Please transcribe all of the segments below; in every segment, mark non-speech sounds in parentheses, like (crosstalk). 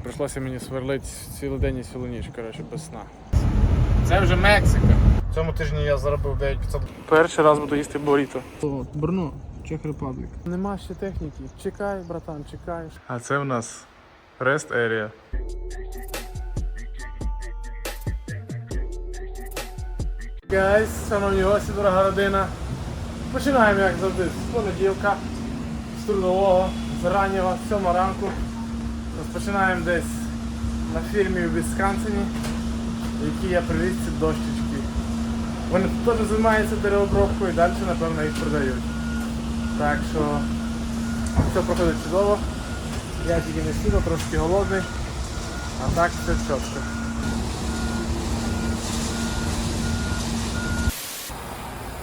Прийшлося мені сверлити цілий день і цілу ніч, коротше, без сна. Це вже Мексика. Цьому тижні я заробив 9500. Перший раз буду їсти буріто. Брно, Чех Репаблік. Нема ще техніки. Чекай, братан, чекай. А це в нас Rest Area. Гайс, шановні гості, дорога родина. Починаємо, як завжди, з понеділка, з трудового, з раннього, з 7 ранку. Розпочинаємо десь на фірмі в Вісконсині, які я привіз ці дощечки. Вони теж займаються деревообробкою і далі, напевно, їх продають. Так що все проходить чудово. Я тільки не сіду, трошки голодний. А так все чітко.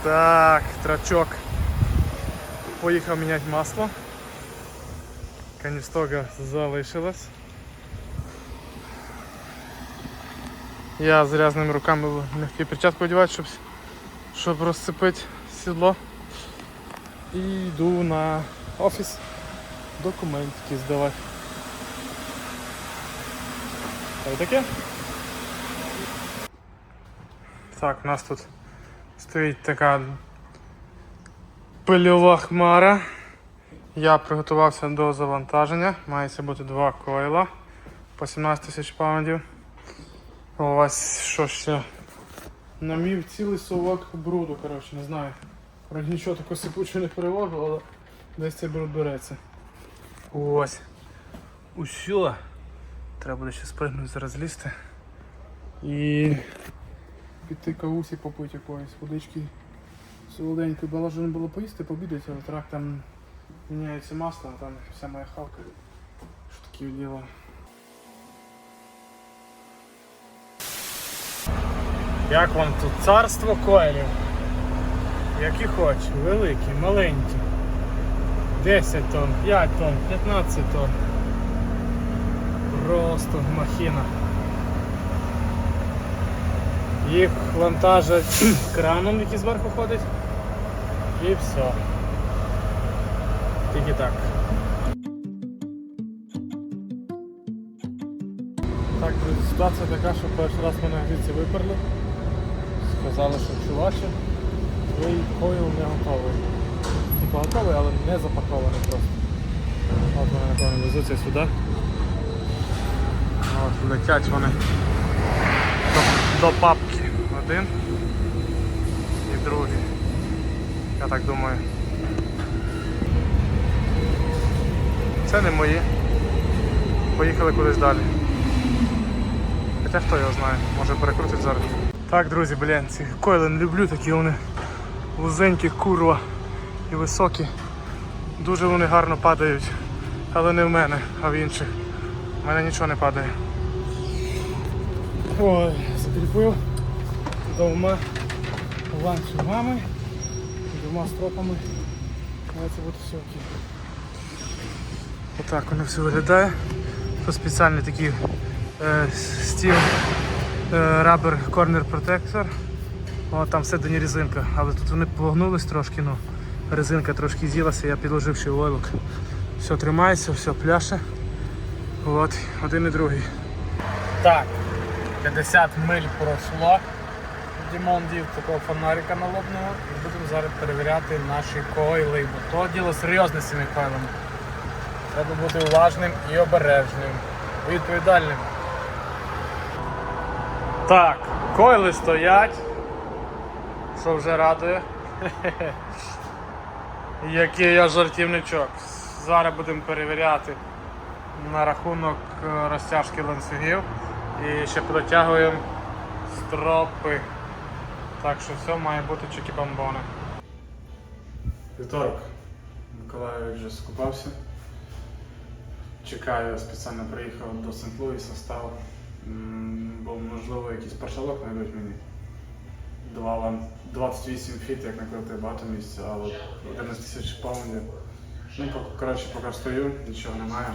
Так, трачок. Поїхав міняти масло. Каністога залишилась. Я з грязними руками легкі перчатку одягати, щоб, щоб розцепити сідло. І йду на офіс документики здавати. Та таке. Так, у нас тут стоїть така пильова хмара. Я приготувався до завантаження. Мається бути два койла по 17 тисяч паундів. Ось що ще. Намів цілий совок бруду, коротше, не знаю. Вроді нічого такого сипучого не перевожу, але десь цей бруд береться. Ось. Усьо. Треба буде ще спригнути, зараз лізти. І піти кавусі попити якоїсь водички солоденької. Бажано було поїсти, пообідати, але трак там міняється масло, а там вся моя хавка. Що таке діло. Як вам тут царство коелів? Які хоч, великі, маленькі. 10 тонн, 5 тонн, 15 тонн. Просто махіна. Їх вантажать (clears throat) краном, який зверху ходить. І все. Тільки так. Так, ситуація така, що перший раз мене гріці виперли. Сказали, що чуваче, твій койл не готовий. Типа готовий, але не запакований просто. От вони, напевно, везуться сюди. От, летять вони до, до папки. Один і другий. Я так думаю. Це не мої. Поїхали кудись далі. Хоча хто його знає, може перекрутить зараз. Так, друзі, блін, ці койли не люблю, такі вони вузенькі, курва і високі. Дуже вони гарно падають, але не в мене, а в інших. У мене нічого не падає. Ой, закріпив двома ланцюгами, двома стропами. Це бути все окей. Отак воно все виглядає. Тут спеціальний такий е, стіл е, Rubber Corner Protector. О, там всередині резинка, але тут вони погнулись трошки, ну резинка трошки з'їлася, я підложив ще войлок. Все тримається, все пляше. От, один і другий. Так, 50 миль пройшло. Дімон дів такого фонарика налобного і будемо зараз перевіряти наші койли, бо то діло серйозне з цими койлами. Треба бути уважним і обережним, відповідальним. Так, койли стоять. Що вже радує. (laughs) Який я жартівничок. Зараз будемо перевіряти на рахунок е, розтяжки ланцюгів і ще протягуємо стропи. Так що все має бути чекі-бомбони. Вівторок. Миколаїв вже скупався. Чекаю, спеціально приїхав до Сент-Луіса, став, бо можливо якийсь паршалок знайдуть мені. Два лан- 28 фіт, як накрити багато місця, але 11 тисяч паундів. Ну, коротше, поки стою, нічого немає.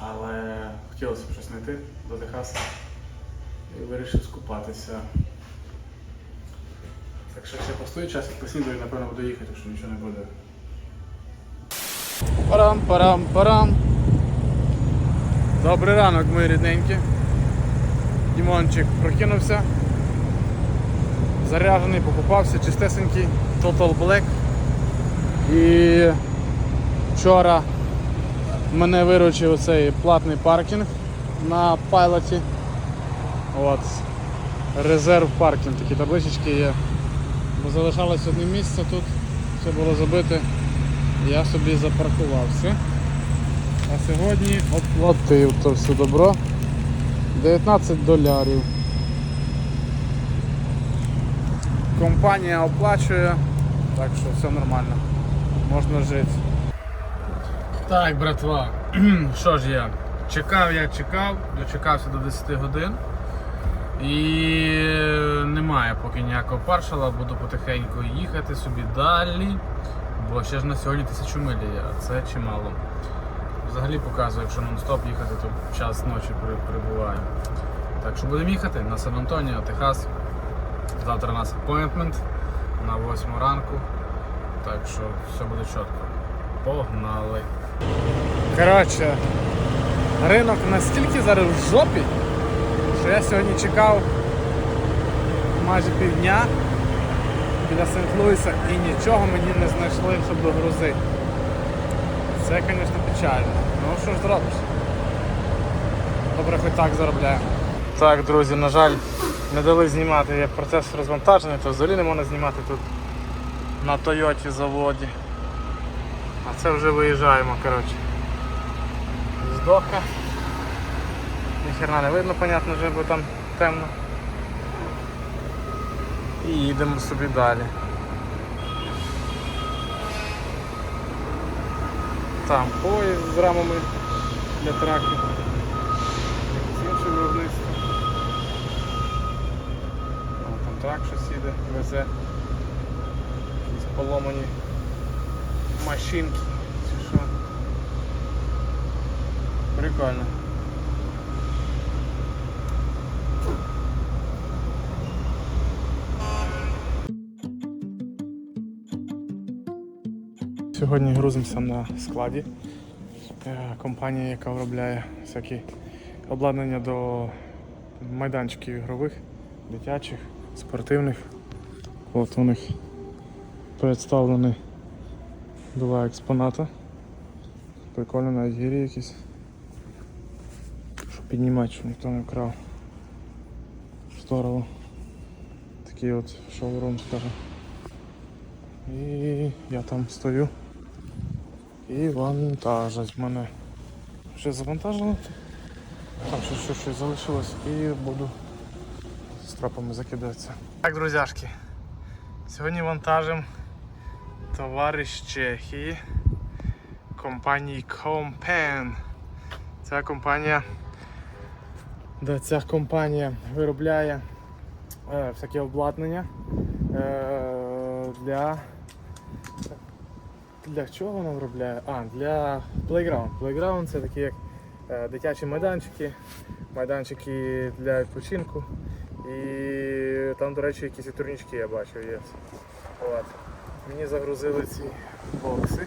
Але хотілося б щось знайти до Техаса і вирішив скупатися. Так що ще постою час, як поснідаю, напевно буду їхати, тому що нічого не буде. Парам, парам, парам. Добрий ранок, мої рідненькі. Дімончик прокинувся. Заряджений, покупався, чистесенький, Total Black. І вчора мене виручив цей платний паркінг на пайлоті. От. Резерв паркінг, такі табличечки є. Бо залишалось одне місце тут, все було забите. Я собі запаркувався. А сьогодні оплатив то все добро. 19 долярів. Компанія оплачує, так що все нормально. Можна жити. Так, братва. (clears throat) Що ж я? Чекав, я чекав, дочекався до 10 годин. І немає поки ніякого паршала, буду потихеньку їхати собі далі. Бо ще ж на сьогодні тисячу миль а це чимало. Взагалі показує, якщо нон-стоп їхати, то час ночі при- прибуває. Так що будемо їхати на Сан-Антоніо, Техас. Завтра у нас апойнтмент на 8 ранку. Так що все буде чітко. Погнали. Коротше, ринок настільки зараз в жопі, що я сьогодні чекав майже півдня біля Сент-Луіса і нічого мені не знайшли, щоб догрузити. Це, звісно, печально. Ну що ж зробиш? Добре, хоч так заробляю. Так, друзі, на жаль, не дали знімати як процес розвантаження, то взагалі не можна знімати тут на Тойоті заводі. А це вже виїжджаємо, коротше. Здоха. Ніхерна не видно, понятно, вже, бо там темно. І їдемо собі далі. Там поїзд з рамами для траків. Якесь інше виробництво. Там трак щось їде, везе. Якісь поломані машинки. Чи що. Прикольно. Сьогодні грузимося на складі. Е, Компанія, яка виробляє всякі обладнання до майданчиків ігрових, дитячих, спортивних. От у них представлені два експоната. Прикольно навіть гірі якісь. Щоб піднімати, щоб ніхто не вкрав. Здорово. Такий от шоурум, скажімо. І я там стою і вантажать мене. Вже завантажили. Там ще щось, щось залишилось і буду з трапами закидатися. Так, друзяшки. Сьогодні вантажим товари з Чехії компанії Compen. Ця компанія, да, ця компанія виробляє е, всяке обладнання е, для для чого вона виробляє? А, для Playground. Playground це такі як е, дитячі майданчики, майданчики для відпочинку. І там, до речі, якісь і турнічки я бачив є. От. Мені загрузили ці бокси,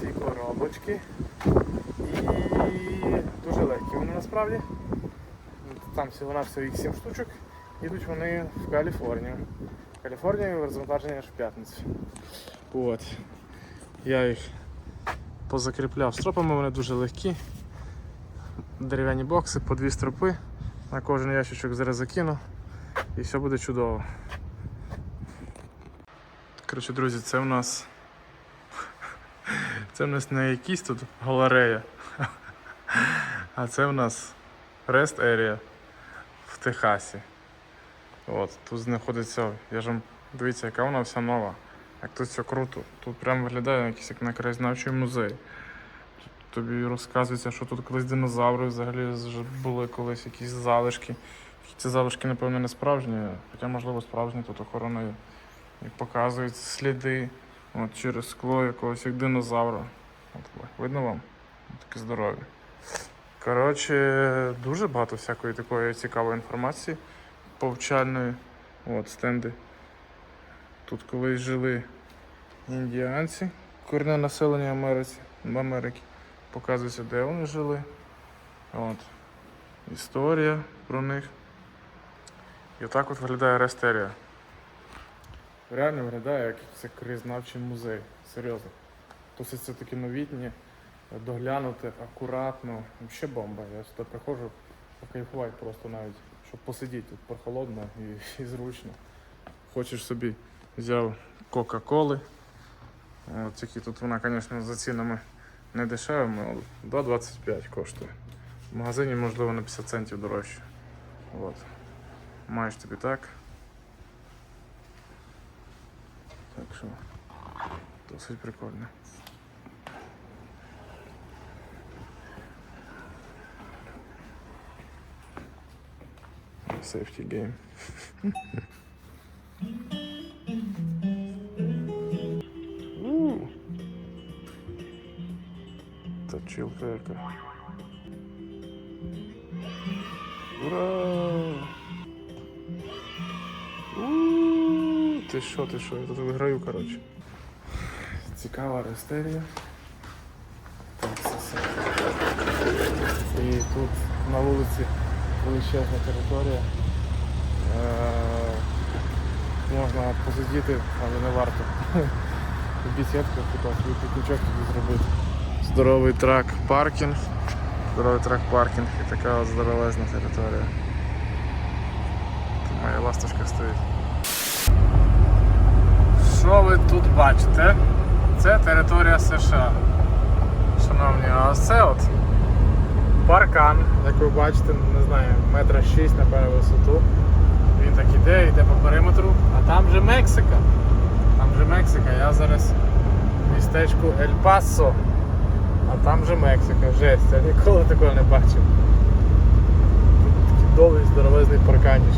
ці коробочки. І дуже легкі вони насправді. Там всього на всього їх 7 штучок. Їдуть вони в Каліфорнію. В Каліфорнію розвантаження аж в п'ятницю. От. Я їх позакріпляв стропами, вони дуже легкі. Дерев'яні бокси по дві стропи. На кожен ящичок зараз закину і все буде чудово. Коротше, друзі, це в нас. (laughs) Це в нас не якісь тут галерея, (laughs) а це в нас Rest Area в Техасі. От, тут знаходиться, я ж дивіться, яка вона вся нова. Як тут все круто. Тут прямо виглядає якийсь як на краєзнавчий музей. Тут тобі розказується, що тут колись динозаври взагалі були колись якісь залишки. Ці залишки, напевно, не справжні, хоча, можливо, справжні, тут охорона є. І показують сліди от, через скло якогось як динозавра. От, видно вам? Таке здорові. Коротше, дуже багато всякої такої цікавої інформації повчальної. От, стенди. Тут колись жили індіанці, корінне населення Америці, Америки. Показується, де вони жили. От. Історія про них. І отак от виглядає Рестерія. Реально виглядає як це краєзнавчий музей. Серйозно. Досить це такі новітні, доглянути, акуратно. Взагалі бомба. Я сюди приходжу покайфувати просто навіть, щоб посидіти тут прохолодно і, і зручно. Хочеш собі взяв Кока-Коли. Тільки тут вона, звісно, за цінами не дешевими, але 2,25 коштує. В магазині, можливо, на 50 центів дорожче. От. Маєш тобі так. Так що досить прикольно. Safety game. (laughs) Точилка яка. Ура! Ти що, ти що? Я тут виграю, коротше. Цікава рестерія. Так, все. І тут на вулиці величезна територія. Е, можна посидіти, але не варто. (laughs) Бесідка, типа, свій тут зробити. Здоровий трак паркінг. Здоровий трак паркінг і така от здоровезна територія. Тут моя ласточка стоїть. Що ви тут бачите? Це територія США. Шановні, а це от паркан, як ви бачите, не знаю, метра шість, напевно, висоту. Він так іде, йде по периметру, а там же Мексика. Там же Мексика. Я зараз в містечку Ель Пасо. А там же Мексика. Жесть, я ніколи такого не бачив. Такий довгий здоровезний парканіш.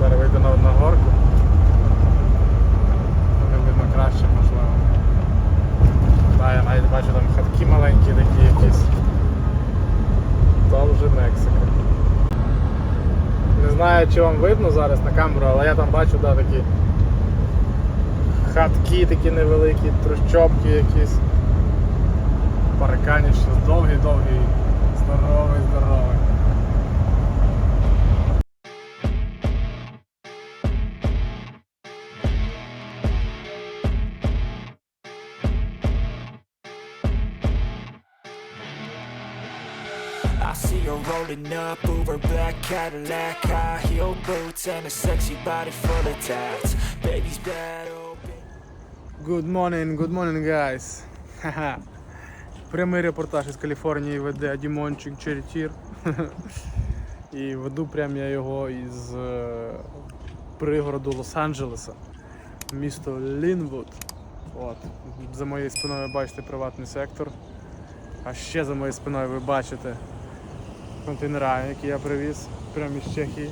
Зараз вийду на, на горку. Буде видно краще, можливо. Так, я навіть бачу там хатки маленькі такі якісь. Там вже Мексика. Не знаю, чи вам видно зараз на камеру, але я там бачу да, такі хатки такі невеликі, трущобки якісь. Парканіще довгий-довгий, здоровий, здоровий. I see her rolling up, Uber black Cadillac, high heel boots, and a sexy body full of tats. Baby's bad, oh, baby. Good morning, good morning, guys. (laughs) Прямий репортаж із Каліфорнії веде Дімончик Черетір. (laughs) І веду прям я його із е, пригороду Лос-Анджелеса, місто Лінвуд. От. За моєю спиною бачите приватний сектор. А ще за моєю спиною ви бачите контейнера, які я привіз прямо із Чехії.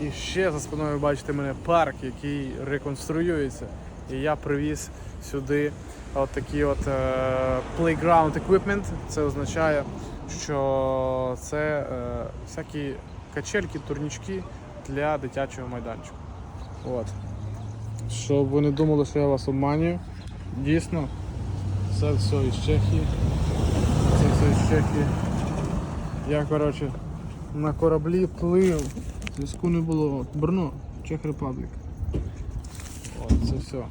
І ще за спиною бачите мене парк, який реконструюється. І я привіз сюди от такий от е, playground equipment. Це означає, що це е, всякі качельки, турнічки для дитячого майданчику. От. Щоб ви не думали, що я вас обманюю. Дійсно, це все із Чехії. Це все із Чехії. Я, коротше, на кораблі плив. Зв'язку не було. Брно, Чех Репаблік. От, це все.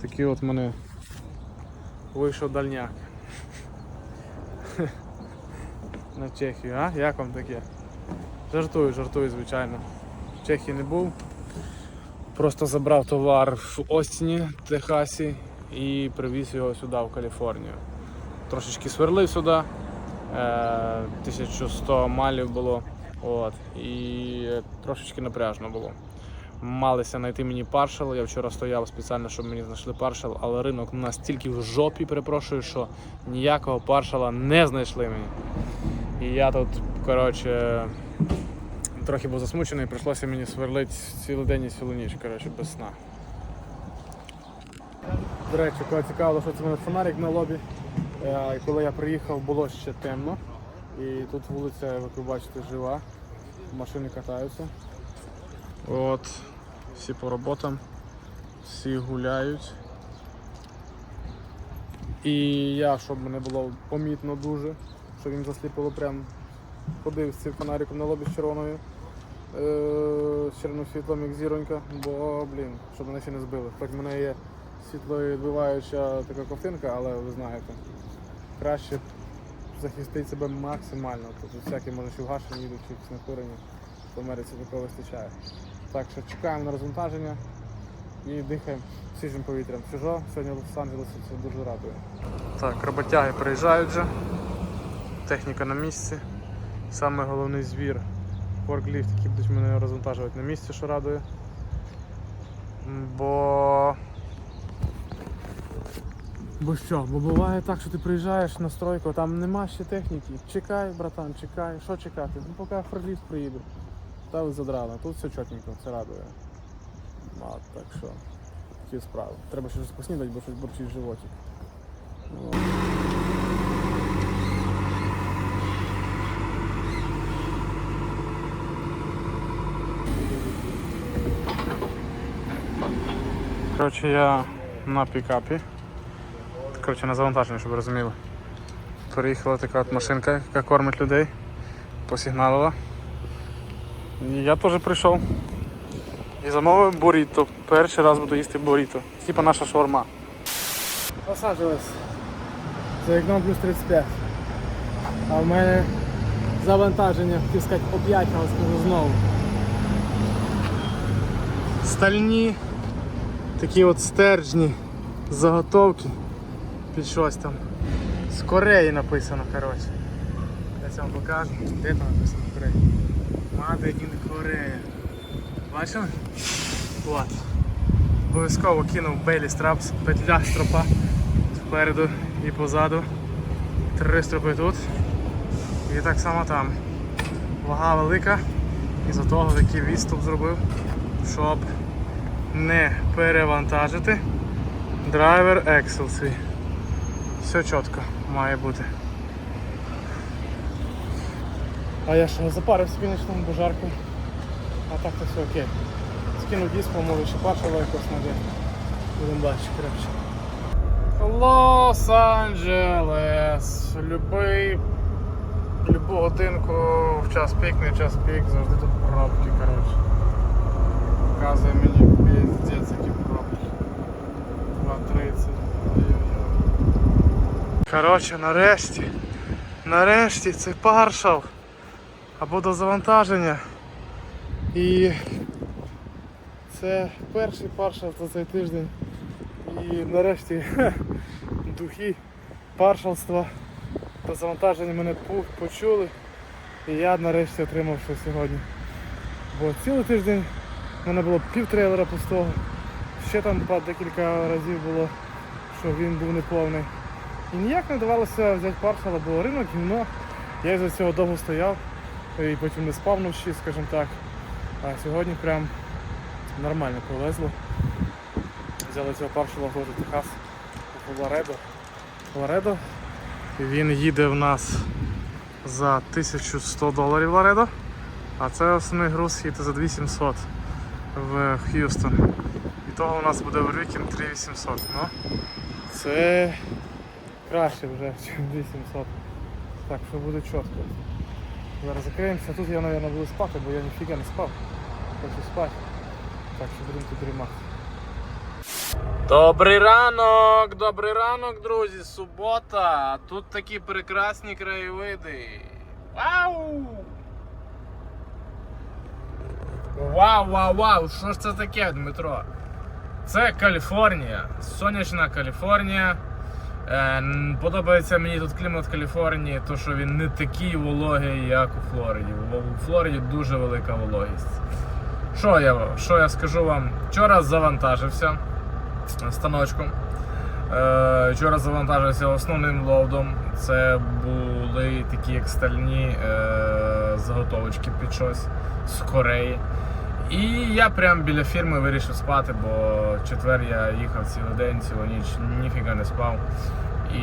Такий от мене вийшов дальняк. (laughs) На Чехію, а? Як вам таке? Жартую, жартую, звичайно. В Чехії не був. Просто забрав товар в Остіні, Техасі і привіз його сюди, в Каліфорнію. Трошечки сверлив сюди. Е, 1100 малів було. От. І трошечки напряжно було. Малися знайти мені паршал. Я вчора стояв спеціально, щоб мені знайшли паршал, але ринок настільки в жопі, перепрошую, що ніякого паршала не знайшли мені. І я тут, коротше, трохи був засмучений, прийшлося мені сверлити цілий день і цілу ніч, коротше, без сна. До речі, коли цікаво, що це мене фонарик на лобі. Е, Коли я приїхав, було ще темно. І тут вулиця, як ви бачите, жива. Машини катаються. От, всі по роботам, всі гуляють. І я, щоб мене було помітно дуже, що він засліпило прям ходив з цим фонариком на лобі з червоною. е, З червоним світлом, як зіронька, бо, блін, щоб мене ще не збили. Хоч в мене є світловідбиваюча така ковтинка, але ви знаєте, краще захистити себе максимально. Тобто всякі може чи вгашені їдуть, чи снахурені. В Америці такого вистачає. Так що чекаємо на розвантаження і дихаємо свіжим повітрям. Чужо, сьогодні в Лос-Анджелесі це дуже радує. Так, роботяги приїжджають вже. Техніка на місці. Саме головний звір форкліфт, який будуть мене розвантажувати на місці, що радує. Бо. Бо що? Бо буває так, що ти приїжджаєш на стройку, там нема ще техніки. Чекай, братан, чекай, що чекати? Ну поки форкліфт приїде. Та задрали. Тут все чотненько, це радує. А, так що, такі справи. Треба щось поснідати, бо щось борчить животик. Ну, Коротше, я на пікапі. Коротше, на завантаженні, щоб розуміли. Приїхала така от машинка, яка кормить людей. Посигналила. Я теж прийшов. І замовив буріто. Перший раз буду їсти буріто. Типа наша шаурма. Лос-Анджелес. За вікном плюс 35. А в мене завантаження, хотів сказати, 5, але скажу знову. Стальні такі от стержні, заготовки під щось там. З Кореї написано, коротше. Я вам покажу. Де там написано Корея? Made in Korea. Бачили? От. Обов'язково кинув Бейлі Страпс, петля стропа спереду і позаду. Три стропи тут. І так само там. Вага велика. І за того такий відступ зробив, щоб не перевантажити драйвер Excel свій. Все чітко має бути. А я ще не запарив собі нічному божарку. А так то все окей. Скинув диск, може ще пачало якось надє. Будемо бачити краще. Лос-Анджелес. Любий, любу годинку в час пік, не в час пік, завжди тут пробки, коротше. Показує мені піздець, які пробки. 2.30. Ой-ой-ой. Коротше, нарешті. Нарешті це паршал. Або до завантаження. І це перший паршал за цей тиждень. І нарешті духи паршалства та завантаження мене почули. І я нарешті отримав що сьогодні. Бо цілий тиждень в мене було пів трейлера пустого. Ще там декілька разів було, що він був неповний. І ніяк не давалося взяти паршала, бо ринок гімно. Я за цього довго стояв і потім не спав вночі, скажімо так. А сьогодні прям нормально повезло. Взяли цього паршала в Техас в Ларедо. Ларедо. Він їде в нас за 1100 доларів Ларедо, а це основний груз їде за 2700 в Х'юстон. І того у нас буде в Рікін 3800. Ну, Це краще вже, (laughs) ніж 800. Так, що буде чітко. Зараз закриємося. Тут я, мабуть, буду спати, бо я ніфіга не спав. Хочу спати. Так що будемо тут дрімати. Добрий ранок, добрий ранок, друзі. Субота. Тут такі прекрасні краєвиди. Вау! Вау, вау, вау! Що ж це таке, Дмитро? Це Каліфорнія, сонячна Каліфорнія. Е, подобається мені тут клімат Каліфорнії, то що він не такий вологий, як у Флориді. У Флориді дуже велика вологість. Що я, що я скажу вам? Вчора завантажився станочком. Е, вчора завантажився основним лоудом. Це були такі як стальні е, заготовочки під щось з Кореї. І я прямо біля фірми вирішив спати, бо четвер я їхав цілий день, цілу ніч, ніфіга не спав.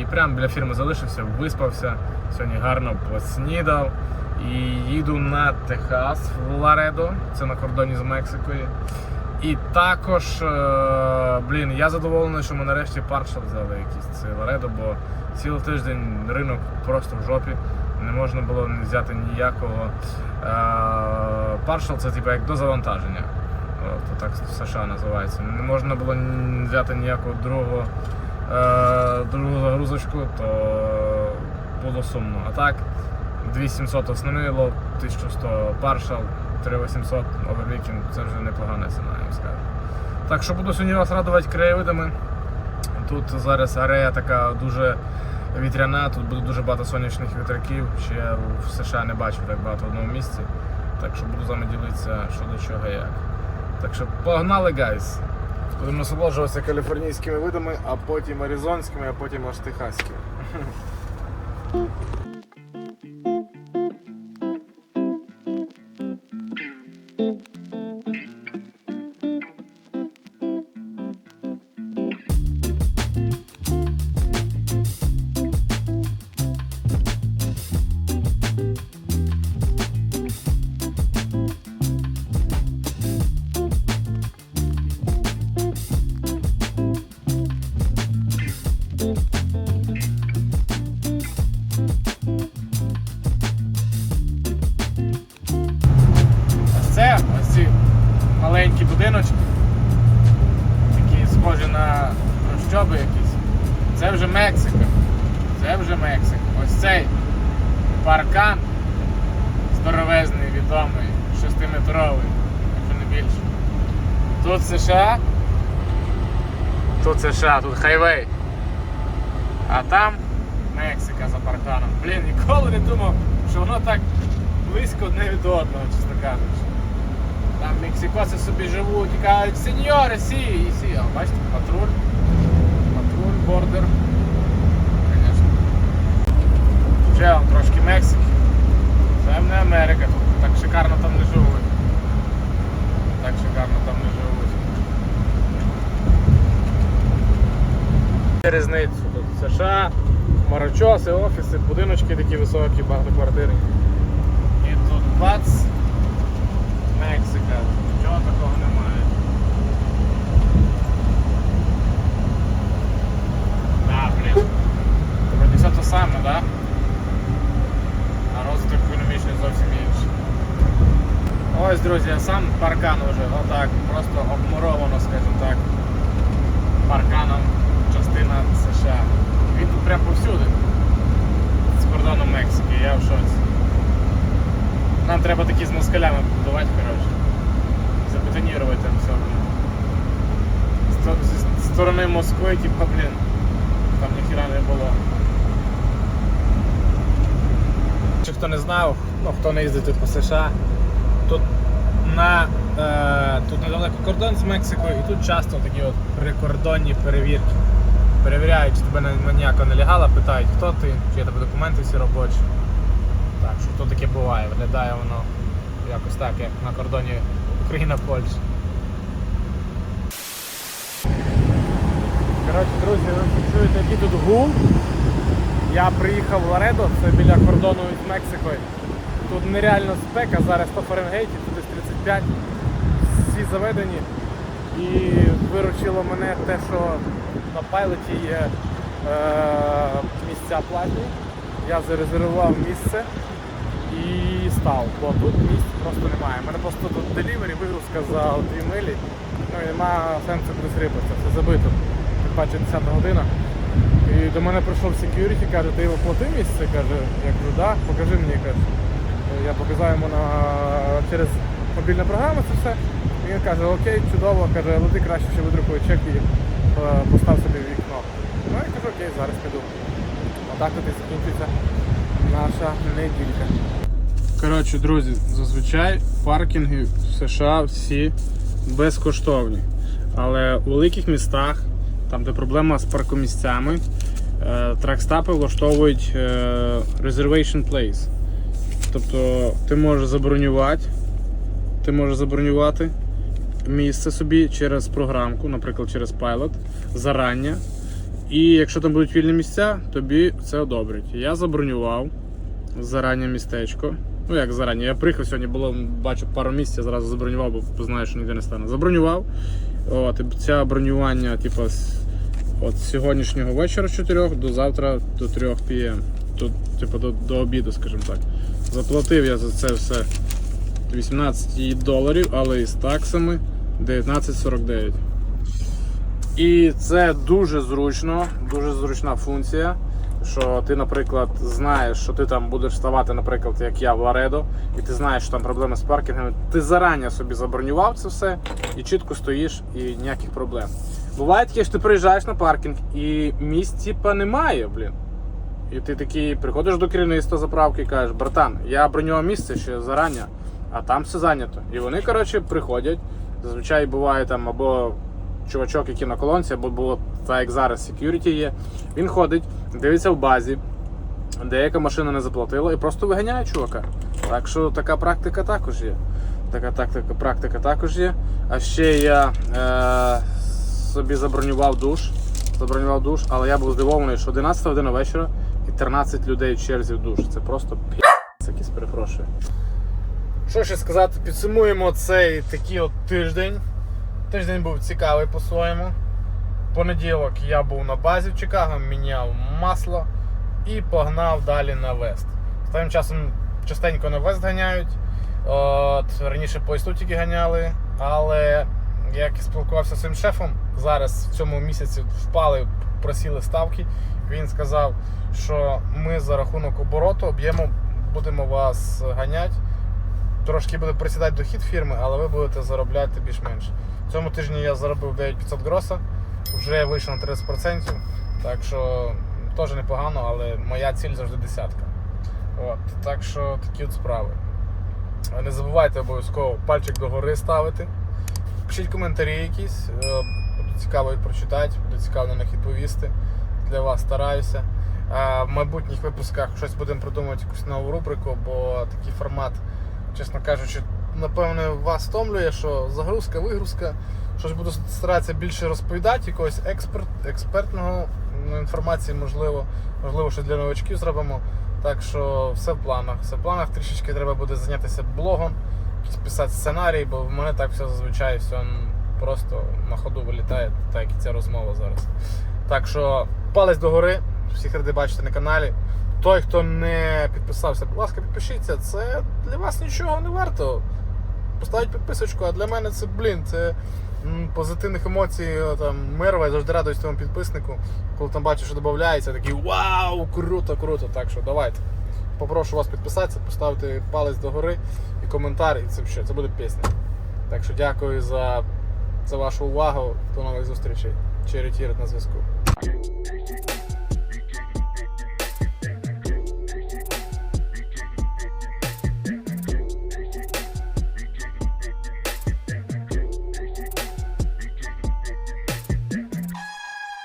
І прямо біля фірми залишився, виспався. Сьогодні гарно поснідав. І їду на Техас в Ларедо, це на кордоні з Мексикою. І також, е, блін, я задоволений, що ми нарешті паршал взяли якийсь цей Ларедо, бо цілий тиждень ринок просто в жопі. Не можна було взяти ніякого. Паршал це типу як до завантаження. От, так в США називається. Не можна було взяти ніякого другого, е, другу загрузочку, то було сумно. А так, 2700 основний лот, 1100 паршал, 3800 овервікінг, це вже непогана ціна, я їм скажу. Так що буду сьогодні вас радувати краєвидами. Тут зараз арея така дуже вітряна, тут буде дуже багато сонячних вітряків. Ще в США не бачив так багато в одному місці. Так що буду з вами ділитися, що до чого як. Так що погнали, гайс! Будемо насолоджуватися каліфорнійськими видами, а потім аризонськими, а потім аж техаськими. США, тут хайвей. А там Мексика за парканом. Блін, ніколи не думав, що воно так близько одне від одного, чесно кажучи. Там мексикоси собі живуть і кажуть, сеньори, сі, і сі. А бачите, патруль. Патруль, бордер. Звісно. Ще вам трошки Мексики. Це не Америка, тут так шикарно там не живуть. Так шикарно там не живуть. Різницю тут США, хмарочоси, офіси, будиночки такі високі, багатоквартирні. І тут бац, Мексика. Нічого такого немає. Да, блін. Вроді все те саме, да? А розвиток економічний зовсім інший. Ось, друзі, сам паркан уже отак, просто обмуровано, скажімо так, парканом частина США. Він тут прямо повсюди. З кордоном Мексики, я в шоці. Нам треба такі з москалями побудувати, коротше. Забетонірувати там все. Зі сторони Москви, типа, блін, там ніхіра не було. Чи хто не знав, ну хто не їздить тут по США, тут на е, тут недалеко кордон з Мексикою і тут часто такі от прикордонні перевірки. Перевіряють, чи тебе на- маніяка нелегала, питають, хто ти, чи є тебе документи всі робочі. Так, що то таке буває, виглядає воно якось так, як на кордоні Україна-Польща. Коротше, друзі, ви чуєте, який тут гул. Я приїхав в Ларедо, це біля кордону з Мексикою. Тут нереально спека, зараз 100 Фаренгейтів, тут десь 35. Всі заведені. І виручило мене те, що на пайлоті є е, місця платні. Я зарезервував місце і став, бо тут місць просто немає. У мене просто тут делівері, вигрузка за 2 милі. Ну і нема сенсу кудись рипатися, все забито. Тим паче 10 година. І до мене прийшов security, каже, ти оплатив місце? Каже, я кажу, да, покажи мені. Каже. Я показав йому на... через мобільну програму це все. І він каже, окей, чудово, каже, але ти краще ще видрукуй чек і постав собі вікно. Ну я кажу, окей, зараз піду. Отак от і закінчується наша неділька. Коротше, друзі, зазвичай паркінги в США всі безкоштовні. Але у великих містах, там де проблема з паркомісцями, е, тракстапи влаштовують е, reservation place. Тобто ти можеш забронювати, ти можеш забронювати місце собі через програмку, наприклад, через Pilot, зарання. І якщо там будуть вільні місця, тобі це одобрять. Я забронював зарані містечко. Ну як зарані, я приїхав сьогодні, було, бачу пару місць, я зразу забронював, бо знаю, що ніде не стане. Забронював. От, і це бронювання, типу, от з сьогоднішнього вечора з 4 до завтра до 3 пм. типу, до, до обіду, скажімо так. Заплатив я за це все 18 доларів, але із таксами 19,49. І це дуже зручно, дуже зручна функція. Що ти, наприклад, знаєш, що ти там будеш ставати, наприклад, як я в Ларедо, і ти знаєш, що там проблеми з паркінгами. Ти зарані собі забронював це все і чітко стоїш, і ніяких проблем. Буває таке, що ти приїжджаєш на паркінг і місць типа немає, блін. І ти такий приходиш до керівництва заправки і кажеш, братан, я бронював місце ще зарані, а там все зайнято. І вони, коротше, приходять. Зазвичай буває там або чувачок, який на колонці, або було так, як зараз security є. Він ходить, дивиться в базі, деяка машина не заплатила і просто виганяє чувака. Так що така практика також є. Така тактика, практика також є. А ще я е, собі забронював душ. Забронював душ, але я був здивований, що 11 година вечора і 13 людей в черзі в душ. Це просто пі***ць якийсь перепрошую. Що ще сказати, підсумуємо цей такий от тиждень. Тиждень був цікавий по-своєму. Понеділок я був на базі в Чикаго, міняв масло і погнав далі на Вест. Останнім часом частенько на Вест ганяють. От, раніше по Істу тільки ганяли, але як спілкувався з своїм шефом, зараз в цьому місяці впали, просіли ставки. Він сказав, що ми за рахунок обороту об'єму будемо вас ганяти. Трошки буде присідати дохід фірми, але ви будете заробляти більш-менш. Цьому тижні я заробив 9500 гроса, вже вийшов на 30%. Так що теж непогано, але моя ціль завжди десятка. От, так що такі от справи. Не забувайте обов'язково пальчик догори ставити. Пишіть коментарі якісь, е, буде цікаво їх прочитати, буде цікаво на них відповісти. Для вас стараюся. В майбутніх випусках щось будемо придумувати якусь нову рубрику, бо такий формат, чесно кажучи, напевне, вас втомлює, що загрузка, вигрузка. Щось буду старатися більше розповідати, якогось експерт, експертного інформації, можливо, можливо, що для новачків зробимо. Так що все в планах. Все в планах трішечки треба буде зайнятися блогом, писати сценарій, бо в мене так все зазвичай все просто на ходу вилітає, так і ця розмова зараз. Так що палець догори, всіх ради бачити на каналі. Той, хто не підписався, будь ласка, підпишіться. Це для вас нічого не варто. Поставить підписочку, а для мене це, блін, це позитивних емоцій, там, мирва, я завжди радуюсь тому підписнику, коли там бачу, що додається, такий вау, круто, круто. Так що давайте. Попрошу вас підписатися, поставити палець догори і коментар, і це все, це буде пісня. Так що дякую за, за вашу увагу. До нових зустрічей. Черетір на зв'язку.